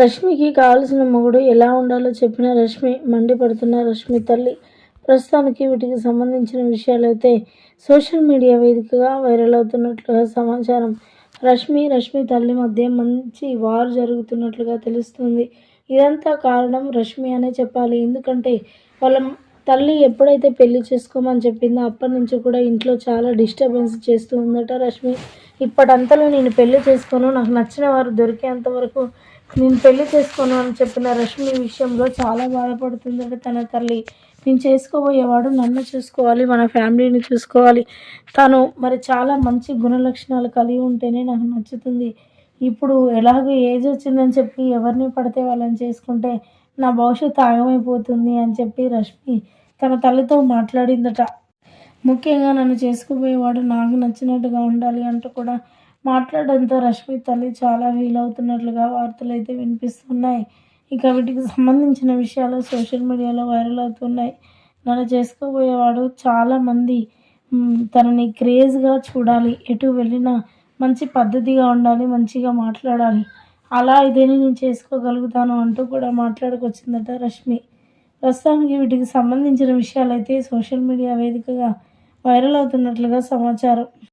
రష్మికి కావలసిన మొగుడు ఎలా ఉండాలో చెప్పిన రష్మి మండిపడుతున్న రష్మి తల్లి. ప్రస్తుతానికి వీటికి సంబంధించిన విషయాలైతే సోషల్ మీడియా వేదికగా వైరల్ అవుతున్నట్లుగా సమాచారం. రష్మి రష్మి తల్లి మధ్య మంచి వార్ జరుగుతున్నట్లుగా తెలుస్తుంది. ఇదంతా కారణం రష్మి అనే చెప్పాలి. ఎందుకంటే వాళ్ళ తల్లి ఎప్పుడైతే పెళ్ళి చేసుకోమని చెప్పిందో అప్పటి నుంచి కూడా ఇంట్లో చాలా డిస్టర్బెన్స్ చేస్తూ ఉందట రష్మి. ఇప్పటంతలో నేను పెళ్ళి చేసుకోను నాకు నచ్చిన వారు దొరికేంత వరకు నేను పెళ్ళి చేసుకోను అని చెప్పిన రష్మి విషయంలో చాలా బాధపడుతుందట తన తల్లి. నేను చేసుకోబోయేవాడు నన్ను చూసుకోవాలి మన ఫ్యామిలీని చూసుకోవాలి. తను మరి చాలా మంచి గుణ లక్షణాలు కలిగి ఉంటేనే నాకు నచ్చుతుంది. ఇప్పుడు ఎలాగో ఏజ్ వచ్చిందని చెప్పి ఎవరిని పడితే వాళ్ళని చేసుకుంటే నా భవిష్యత్తు ఆగమైపోతుంది అని చెప్పి రష్మి తన తల్లితో మాట్లాడిందట. ముఖ్యంగా నన్ను చేసుకుపోయేవాడు నాకు నచ్చినట్టుగా ఉండాలి అంటూ కూడా మాట్లాడడంతో రష్మి తల్లి చాలా ఫీల్ అవుతున్నట్లుగా వార్తలు అయితే వినిపిస్తున్నాయి. ఇక వీటికి సంబంధించిన విషయాలు సోషల్ మీడియాలో వైరల్ అవుతున్నాయి. నన్ను చేసుకోబోయేవాడు చాలామంది తనని క్రేజ్గా చూడాలి ఎటు వెళ్ళినా మంచి పద్ధతిగా ఉండాలి మంచిగా మాట్లాడాలి. అలా ఇదేని నేను చేసుకోగలుగుతాను అంటూ కూడా మాట్లాడుకొచ్చిందట రష్మి. ప్రస్తుతానికి వీటికి సంబంధించిన విషయాలైతే సోషల్ మీడియా వేదికగా వైరల్ అవుతున్నట్లుగా సమాచారం.